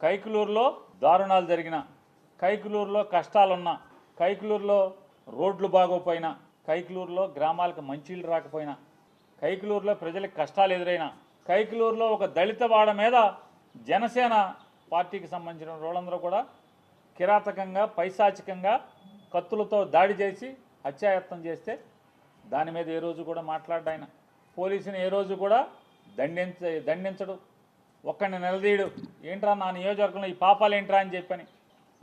కైకులూరులో దారుణాలు జరిగిన కైకులూరులో కష్టాలున్నా కైకులూరులో రోడ్లు బాగోపోయినా కైకులూరులో గ్రామాలకు మంచిళ్ళు రాకపోయినా కైకులూరులో ప్రజలకు కష్టాలు ఎదురైనా కైకులూరులో ఒక దళిత వాడ మీద జనసేన పార్టీకి సంబంధించిన వాళ్ళందరూ కూడా కిరాతకంగా పైశాచికంగా కత్తులతో దాడి చేసి హత్యాయత్నం చేస్తే దాని మీద ఏ రోజు కూడా మాట్లాడాయన పోలీసుని ఏ రోజు కూడా దండించ దండించడు. ఒక్కడిని నిలదీయడు. ఏంట్రా నా నియోజకవర్గంలో ఈ పాపాలు ఏంట్రా? అని చెప్పని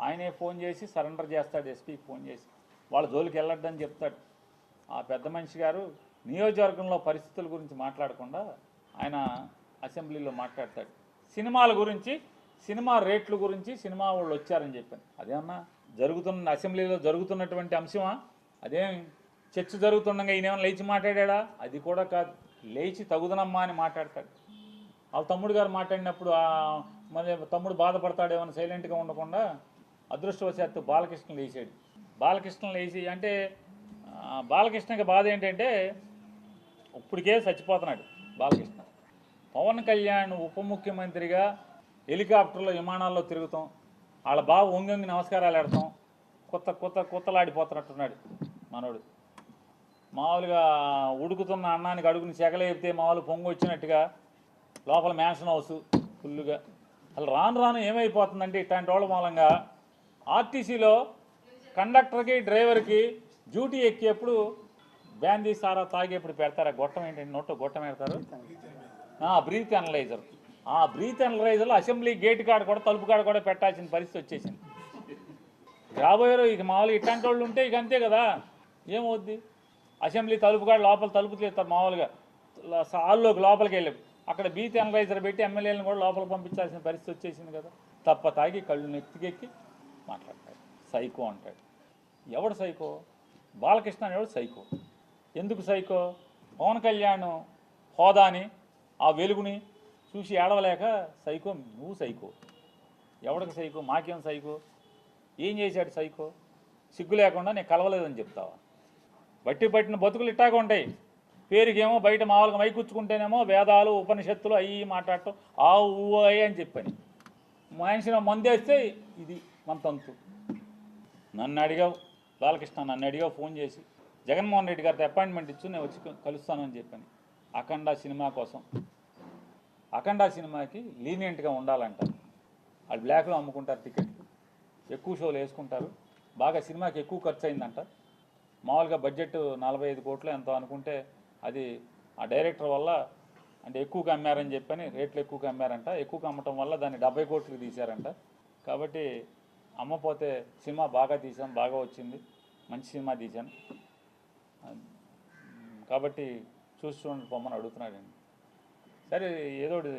ఆయనే ఫోన్ చేసి సరెండర్ చేస్తాడు ఎస్పీకి ఫోన్ చేసి. వాళ్ళ జోలికి వెళ్ళొద్దని చెప్తాడు. ఆ పెద్ద మనిషి గారు నియోజకవర్గంలో పరిస్థితుల గురించి మాట్లాడకుండా ఆయన అసెంబ్లీలో మాట్లాడతాడు. సినిమాల గురించి సినిమా రేట్ల గురించి సినిమా వాళ్ళు వచ్చారని చెప్పాను. అదేమన్నా జరుగుతున్న అసెంబ్లీలో జరుగుతున్నటువంటి అంశమా? అదేం చర్చ జరుగుతుండగా ఈయనేమన్నా లేచి మాట్లాడా అది కూడా కాదు లేచి తగుదనమ్మా అని మాట్లాడతాడు. వాళ్ళ తమ్ముడు గారు మాట్లాడినప్పుడు మరి తమ్ముడు బాధపడతాడేమని సైలెంట్గా ఉండకుండా అదృష్టవశాత్తు బాలకృష్ణ లేచాడు. బాలకృష్ణ లేచి అంటే బాలకృష్ణకి బాధ ఏంటంటే ఇప్పటికే చచ్చిపోతున్నాడు బాలకృష్ణ. పవన్ కళ్యాణ్ ఉప ముఖ్యమంత్రిగా హెలికాప్టర్లో విమానాల్లో తిరుగుతాం వాళ్ళ బాబు ఒంగొంగి నమస్కారాలు ఆడతాం కొత్త కొత్త కొత్తలాడిపోతున్నట్టున్నాడు మనోడు. మామూలుగా ఉడుకుతున్న అన్నానికి అడుగుని చెగలేపితే మామూలు పొంగు వచ్చినట్టుగా లోపల మ్యాన్షన్ హౌస్ ఫుల్గా అసలు రాను రాను ఏమైపోతుందంటే ఇట్లాంటి వాళ్ళ మూలంగా ఆర్టీసీలో కండక్టర్కి డ్రైవర్కి డ్యూటీ ఎక్కేప్పుడు బ్యాందీ సారా తాగేప్పుడు పెడతారు? ఆ గొట్టం ఏంటంటే నోట్లో గొట్టం పెడతారు? బ్రీత్ అనలైజర్ ఆ బ్రీత్ అనలైజర్లో అసెంబ్లీ గేట్ కాడ కూడా తలుపు కాడ కూడా పెట్టాల్సిన పరిస్థితి వచ్చేసింది. రాబోయే ఇక మామూలుగా ఇట్లాంటి వాళ్ళు ఉంటే ఇక అంతే కదా? ఏమవుద్ది? అసెంబ్లీ తలుపు కాడ లోపల తలుపు తీస్తారు మామూలుగా. హాల్లోకి లోపలికి వెళ్ళి అక్కడ బీత్ అనలైజర్ పెట్టి ఎమ్మెల్యేలను కూడా లోపలికి పంపించాల్సిన పరిస్థితి వచ్చేసింది కదా. తప్ప తాగి కళ్ళు నెత్తికెక్కి మాట్లాడతాడు. సైకో అంటాడు. ఎవడు సైకో? బాలకృష్ణ అనేవాడు సైకో. ఎందుకు సైకో? పవన్ కళ్యాణ్ హోదాని ఆ వెలుగుని చూసి ఏడవలేక సైకో నువ్వు సైకో. ఎవడికి సైకో? మాకేం సైకో? ఏం చేశాడు సైకో? సిగ్గు లేకుండా నేను కలవలేదని చెప్తావా? బట్టి పట్టిన బతుకులు ఇట్టాగా ఉంటాయి. పేరుకేమో బయట మామూలుగా మైకుచ్చుకుంటేనేమో వేదాలు ఉపనిషత్తులు అయ్యి మాట్లాడటం. ఆ ఊ అని చెప్పని. మనిషిని మందేస్తే ఇది మన తంతు. నన్ను అడిగావు బాలకృష్ణ నన్ను అడిగావు ఫోన్ చేసి జగన్మోహన్ రెడ్డి గారితో అపాయింట్మెంట్ ఇచ్చు నేను వచ్చి కలుస్తానని చెప్పాను. అఖండ సినిమా కోసం. అఖండ సినిమాకి లీనియంట్గా ఉండాలంట. వాళ్ళు బ్లాక్లో అమ్ముకుంటారు టికెట్లు ఎక్కువ షోలు వేసుకుంటారు. బాగా సినిమాకి ఎక్కువ ఖర్చు అయిందంట మామూలుగా బడ్జెట్ నలభై ఐదు కోట్లు ఎంతో అనుకుంటే అది ఆ డైరెక్టర్ వల్ల అంటే ఎక్కువగా అమ్మారని చెప్పని రేట్లు ఎక్కువగా అమ్మారంట ఎక్కువగా అమ్మటం వల్ల దాన్ని డెబ్బై కోట్లు తీశారంట. కాబట్టి అమ్మపోతే సినిమా బాగా తీసాం బాగా వచ్చింది. మంచి సినిమా తీశాను. కాబట్టి చూసి చూడండి పొమ్మని అడుగుతున్నాడండి సరే ఏదో ఒకటి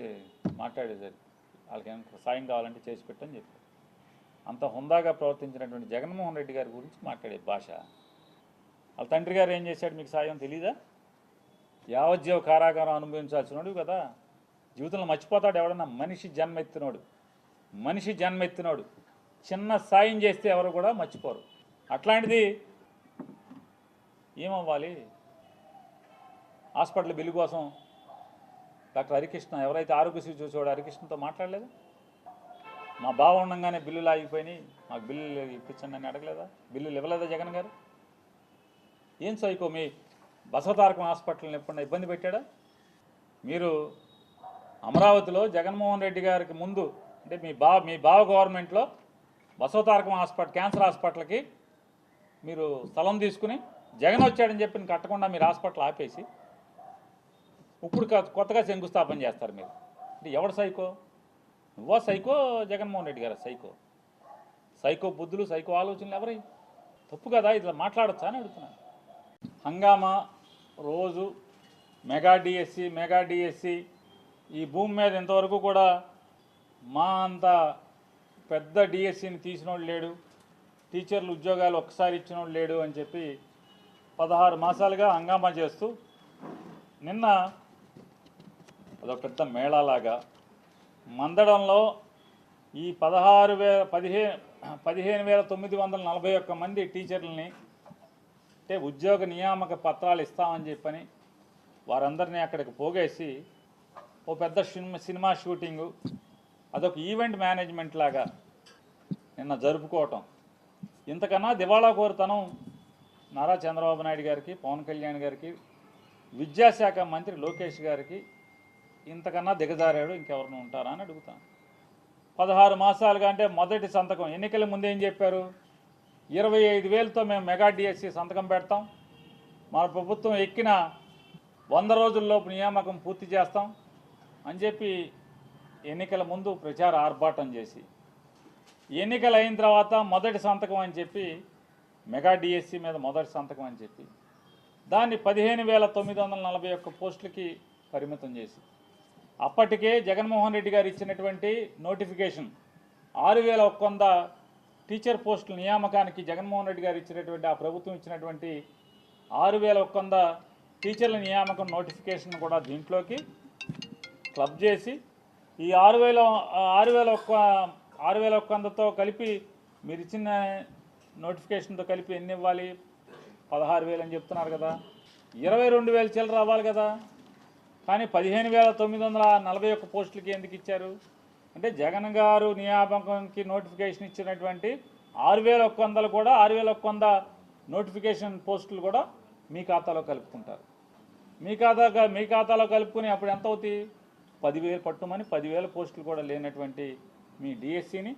మాట్లాడేది సరే. వాళ్ళకి ఏమైనా సాయం కావాలంటే చేసి పెట్టని చెప్పి అంత హుందాగా ప్రవర్తించినటువంటి జగన్మోహన్ రెడ్డి గారి గురించి మాట్లాడే భాష. వాళ్ళ తండ్రి గారు ఏం చేశాడు? మీకు సాయం తెలీదా? యావజ్జీవ కారాగారం అనుభవించాల్సినోడు కదా. జీవితంలో మర్చిపోతాడు ఎవడన్నా. మనిషి జన్మెత్తినోడు. మనిషి జన్మెత్తినోడు. చిన్న సాయం చేస్తే ఎవరు కూడా మర్చిపోరు. అట్లాంటిది ఏమవ్వాలి? హాస్పిటల్ బిల్లు కోసం డాక్టర్ హరికృష్ణ ఎవరైతే ఆరోగ్యశ్రీ చూసేవాడు హరికృష్ణతో మాట్లాడలేదు? మా బావ ఉండగానే బిల్లులు ఆగిపోయినాయి. మాకు బిల్లులు ఇప్పించండి అని అడగలేదా? బిల్లులు ఇవ్వలేదా జగన్ గారు? ఏం సైకో మీ బసవతారకం హాస్పిటల్ని ఎప్పుడైనా ఇబ్బంది పెట్టాడా? మీరు అమరావతిలో జగన్మోహన్ రెడ్డి గారికి ముందు అంటే మీ బా మీ బావ గవర్నమెంట్లో బసవతారకం హాస్పిటల్ క్యాన్సర్ హాస్పిటల్కి మీరు స్థలం తీసుకుని జగన్ వచ్చాడని చెప్పి కట్టకుండా మీరు హాస్పిటల్ ఆపేసి ఇప్పుడు కొత్తగా శంకుస్థాపన చేస్తారు మీరు. అంటే ఎవడు సైకో? నువ్వా సైకో జగన్మోహన్ రెడ్డి గారా సైకో? సైకో బుద్ధులు సైకో ఆలోచనలు ఎవరి తప్పు కదా ఇట్లా మాట్లాడచ్చా అని అడుగుతున్నాను. హంగామా రోజు మెగా డిఎస్సి మెగా డిఎస్సి ఈ భూమి మీద ఇంతవరకు కూడా మా అంత పెద్ద డిఎస్సిని తీసినోడు లేడు. టీచర్లు ఉద్యోగాలు ఒక్కసారి ఇచ్చినోడు లేడు అని చెప్పి పదహారు మాసాలుగా హంగామా చేస్తూ నిన్న అదొక పెద్ద మేళాలాగా మందడంలో ఈ పదహారు వేల పదిహేను పదిహేను వేల తొమ్మిది వందల నలభై ఒక్క మంది టీచర్లని అంటే ఉద్యోగ నియామక పత్రాలు ఇస్తామని చెప్పని వారందరినీ అక్కడికి పోగేసి ఓ పెద్ద సినిమా సినిమా షూటింగు అదొక ఈవెంట్ మేనేజ్మెంట్ లాగా నిన్న జరుపుకోవటం. ఇంతకన్నా దివాళా కోరుతనం నారా చంద్రబాబు నాయుడు గారికి పవన్ కళ్యాణ్ గారికి విద్యాశాఖ మంత్రి లోకేష్ గారికి ఇంతకన్నా దిగజారాడు ఇంకెవరిని ఉంటారా అని అడుగుతాను. పదహారు మాసాలుగా అంటే మొదటి సంతకం. ఎన్నికల ముందేం చెప్పారు? ఇరవై ఐదు వేలతో మేము మెగా డిఎస్సి సంతకం పెడతాం. మన ప్రభుత్వం ఎక్కిన వంద రోజుల్లోపు నియామకం పూర్తి చేస్తాం అని చెప్పి ఎన్నికల ముందు ప్రచార ఆర్భాటం చేసి ఎన్నికలు అయిన తర్వాత మొదటి సంతకం అని చెప్పి మెగా డిఎస్సి మీద మొదటి సంతకం అని చెప్పి దాన్ని పదిహేను వేల తొమ్మిది వందల నలభై ఒక్క పోస్టులకి పరిమితం చేసి అప్పటికే జగన్మోహన్ రెడ్డి గారు ఇచ్చినటువంటి నోటిఫికేషన్ ఆరు వేల ఒక్క వంద టీచర్ పోస్టుల నియామకానికి జగన్మోహన్ రెడ్డి గారు ఇచ్చినటువంటి ఆ ప్రభుత్వం ఇచ్చినటువంటి ఆరు వేల ఒక్క వంద టీచర్ల నియామకం నోటిఫికేషన్ కూడా దీంట్లోకి క్లబ్ చేసి ఈ ఆరు వేల ఆరు వేల ఒక్క ఆరు వేల ఒక్క వందతో కలిపి మీరు ఇచ్చిన నోటిఫికేషన్తో కలిపి ఎన్ని ఇవ్వాలి? పదహారు వేలు అని చెప్తున్నారు కదా. ఇరవై రెండు వేలు చిల్లర అవ్వాలి కదా. కానీ పదిహేను వేల తొమ్మిది వందల నలభై ఒక్క పోస్టులకి ఎందుకు ఇచ్చారు? అంటే జగన్ గారు నియామకంకి నోటిఫికేషన్ ఇచ్చినటువంటి ఆరు వేల ఒక్క వందలు కూడా ఆరు వేల ఒక్క వంద నోటిఫికేషన్ పోస్టులు కూడా మీ ఖాతాలో కలుపుకుంటారు. మీ ఖాతా మీ ఖాతాలో కలుపుకుని అప్పుడు ఎంత అవుతాయి? పదివేలు పట్టుమని పదివేల పోస్టులు కూడా లేనటువంటి మీ డిఎస్సిని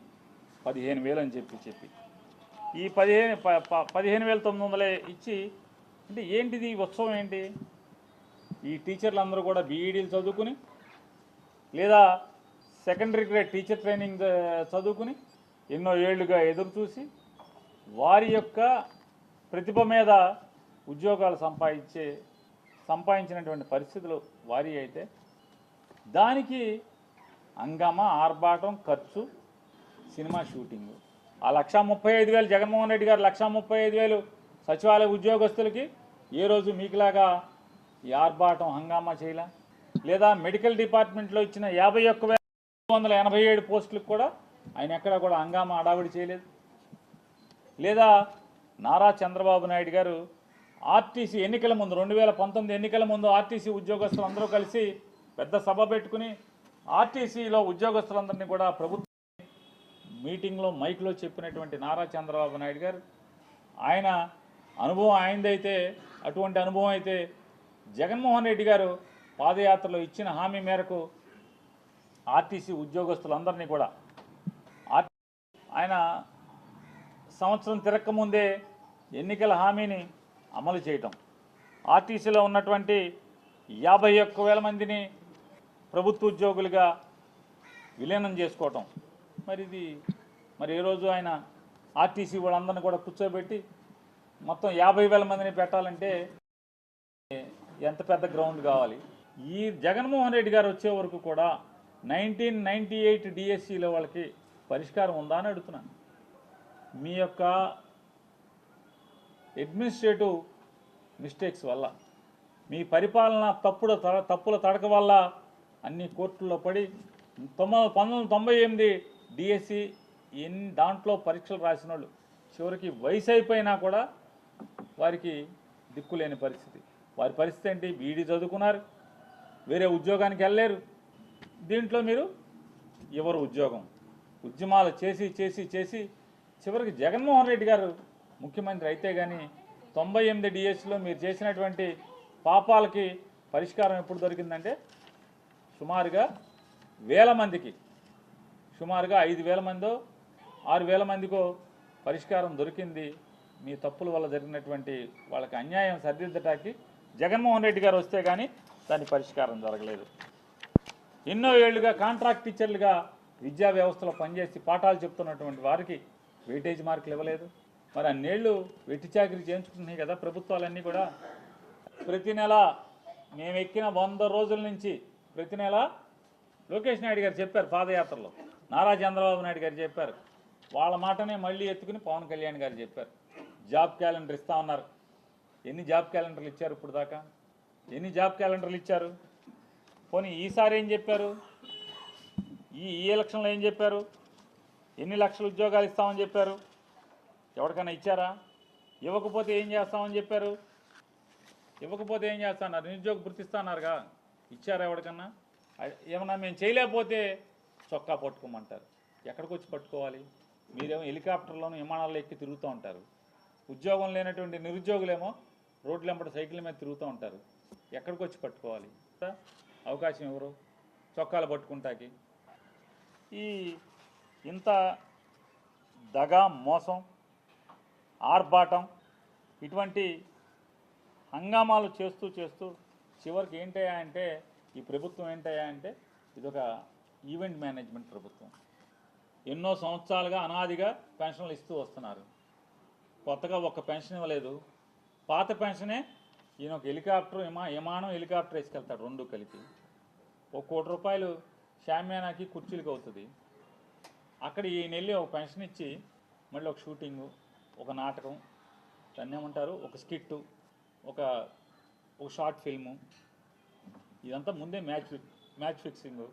పదిహేను వేలు అని చెప్పి చెప్పి. ఈ పదిహేను ప- ప- పదిహేను వేల తొమ్మిది వందలే ఇచ్చి అంటే ఏంటిది? ఉత్సవం ఏంటి? ఈ టీచర్లు అందరూ కూడా బీఈడీలు చదువుకుని లేదా సెకండరీ గ్రేడ్ టీచర్ ట్రైనింగ్ చదువుకుని ఎన్నో ఏళ్ళుగా ఎదురు చూసి వారి యొక్క ప్రతిభ మీద ఉద్యోగాలు సంపాదించే సంపాదించినటువంటి పరిస్థితులు వారి అయితే దానికి హంగామా ఆర్భాటం ఖర్చు సినిమా షూటింగ్. ఆ లక్షా ముప్పై ఐదు వేలు జగన్మోహన్ రెడ్డి గారు లక్షా ముప్పై ఐదు వేలు సచివాలయ ఉద్యోగస్తులకి ఏ రోజు మీకులాగా ఈ ఆర్భాటం హంగామా చేయలే? లేదా మెడికల్ డిపార్ట్మెంట్లో ఇచ్చిన యాభై ఒక్క వందల ఎనభై ఏడు పోస్టులకు కూడా ఆయన ఎక్కడా కూడా హంగామా అడావిడి చేయలేదు. లేదా నారా చంద్రబాబు నాయుడు గారు ఆర్టీసీ ఎన్నికల ముందు రెండు వేల పంతొమ్మిది ఎన్నికల ముందు ఆర్టీసీ ఉద్యోగస్తులు అందరూ కలిసి పెద్ద సభ పెట్టుకుని ఆర్టీసీలో ఉద్యోగస్తులందరినీ కూడా ప్రభుత్వం మీటింగ్లో మైక్లో చెప్పినటువంటి నారా చంద్రబాబు నాయుడు గారు ఆయన అనుభవం ఆయనదైతే అటువంటి అనుభవం అయితే జగన్మోహన్ రెడ్డి గారు పాదయాత్రలో ఇచ్చిన హామీ మేరకు ఆర్టీసీ ఉద్యోగస్తులందరినీ కూడా. ఆర్ ఆయన సంవత్సరం తిరక్కముందే ఎన్నికల హామీని అమలు చేయటం. ఆర్టీసీలో ఉన్నటువంటి యాభై ఒక్క వేల మందిని ప్రభుత్వ ఉద్యోగులుగా విలీనం చేసుకోవటం. మరి ఇది మరి ఏ రోజు ఆయన ఆర్టీసీ వాళ్ళందరినీ కూడా కూర్చోబెట్టి మొత్తం యాభై వేల మందిని పెట్టాలంటే ఎంత పెద్ద గ్రౌండ్ కావాలి? ఈ జగన్మోహన్ రెడ్డి గారు వచ్చే వరకు కూడా నైన్టీన్ నైంటీ ఎయిట్ డిఎస్సిలో వాళ్ళకి పరిష్కారం ఉందా అని అడుగుతున్నాను. మీ యొక్క అడ్మినిస్ట్రేటివ్ మిస్టేక్స్ వల్ల మీ పరిపాలన తప్పుడు తప్పుల తడక వల్ల అన్ని కోర్టుల్లో పడి తొమ్మిది పంతొమ్మిది తొంభై ఎనిమిది డిఎస్సి ఎన్ని దాంట్లో పరీక్షలు రాసిన వాళ్ళు చివరికి వయసు అయిపోయినా కూడా వారికి దిక్కులేని పరిస్థితి. వారి పరిస్థితి ఏంటి? బీడీ చదువుకున్నారు వేరే ఉద్యోగానికి వెళ్ళలేరు దీంట్లో మీరు ఎవరు ఉద్యోగం? ఉద్యమాలు చేసి చేసి చేసి చివరికి జగన్మోహన్ రెడ్డి గారు ముఖ్యమంత్రి అయితే కానీ తొంభై ఎనిమిది డిఎస్లో మీరు చేసినటువంటి పాపాలకి పరిష్కారం ఎప్పుడు దొరికిందంటే సుమారుగా వేల మందికి. సుమారుగా ఐదు వేల మందో ఆరు వేల మందికో పరిష్కారం దొరికింది. మీ తప్పుల వల్ల జరిగినటువంటి వాళ్ళకి అన్యాయం సరిదిద్దటానికి జగన్మోహన్ రెడ్డి గారు వస్తే కానీ దాని పరిష్కారం జరగలేదు ఎన్నో ఏళ్ళుగా కాంట్రాక్ట్ టీచర్లుగా విద్యా వ్యవస్థలో పనిచేసి పాఠాలు చెప్తున్నటువంటి వారికి వెయిటేజ్ మార్కులు ఇవ్వలేదు. మరి అన్నేళ్ళు వెట్టి చాకరీ చేయించుకుంటున్నాయి కదా ప్రభుత్వాలన్నీ కూడా. ప్రతి నెల మేము ఎక్కిన వంద రోజుల నుంచి ప్రతి నెల లోకేష్ నాయుడు గారు చెప్పారు పాదయాత్రలో. నారా చంద్రబాబు నాయుడు గారు చెప్పారు. వాళ్ళ మాటనే మళ్ళీ ఎత్తుకుని పవన్ కళ్యాణ్ గారు చెప్పారు. జాబ్ క్యాలెండర్ ఇస్తా ఉన్నారు. ఎన్ని జాబ్ క్యాలెండర్లు ఇచ్చారు ఇప్పుడు దాకా? ఎన్ని జాబ్ క్యాలెండర్లు ఇచ్చారు? పోనీ ఈసారి ఏం చెప్పారు? ఈ ఈ ఎలక్షన్లో ఏం చెప్పారు? ఎన్ని లక్షల ఉద్యోగాలు ఇస్తామని చెప్పారు? ఎవరికైనా ఇచ్చారా? ఇవ్వకపోతే ఏం చేస్తామని చెప్పారు? ఇవ్వకపోతే ఏం చేస్తున్నారు? నిరుద్యోగ గుర్తిస్తున్నారు ఇచ్చారా ఎవరికన్నా? ఏమన్నా మేము చేయలేకపోతే చొక్కా పట్టుకోమంటారు. ఎక్కడికి వచ్చి పట్టుకోవాలి? మీరేమో హెలికాప్టర్లోనూ విమానాల్లో ఎక్కి తిరుగుతూ ఉంటారు. ఉద్యోగం లేనటువంటి నిరుద్యోగులేమో రోడ్లు వెంబడి సైకిల్ మీద తిరుగుతూ ఉంటారు. ఎక్కడికి వచ్చి పట్టుకోవాలి? అవకాశం ఎవరు? చొక్కాలు పట్టుకుంటాకి. ఈ ఇంత దగా మోసం ఆర్భాటం ఇటువంటి హంగామాలు చేస్తూ చేస్తూ చివరికి ఏంటయ్యా అంటే ఈ ప్రభుత్వం ఏంటయ్యా అంటే ఇదొక ఈవెంట్ మేనేజ్మెంట్ ప్రభుత్వం. ఎన్నో సంవత్సరాలుగా అనాదిగా పెన్షన్లు ఇస్తూ వస్తున్నారు. కొత్తగా ఒక్క పెన్షన్ ఇవ్వలేదు. పాత పెన్షనే ఈయన ఒక హెలికాప్టర్ విమా విమానం హెలికాప్టర్ వేసుకెళ్తాడు రెండు కలిపి. ఒక కోటి రూపాయలు షామ్యానాకి కుర్చీలకు అవుతుంది. అక్కడ ఈయన వెళ్ళి ఒక పెన్షన్ ఇచ్చి మళ్ళీ ఒక షూటింగు ఒక నాటకం దాన్ని ఏమంటారు ఒక స్కిట్టు ఒక ఒక షార్ట్ ఫిల్ము ఇదంతా ముందే మ్యాచ్ మ్యాచ్ ఫిక్సింగ్.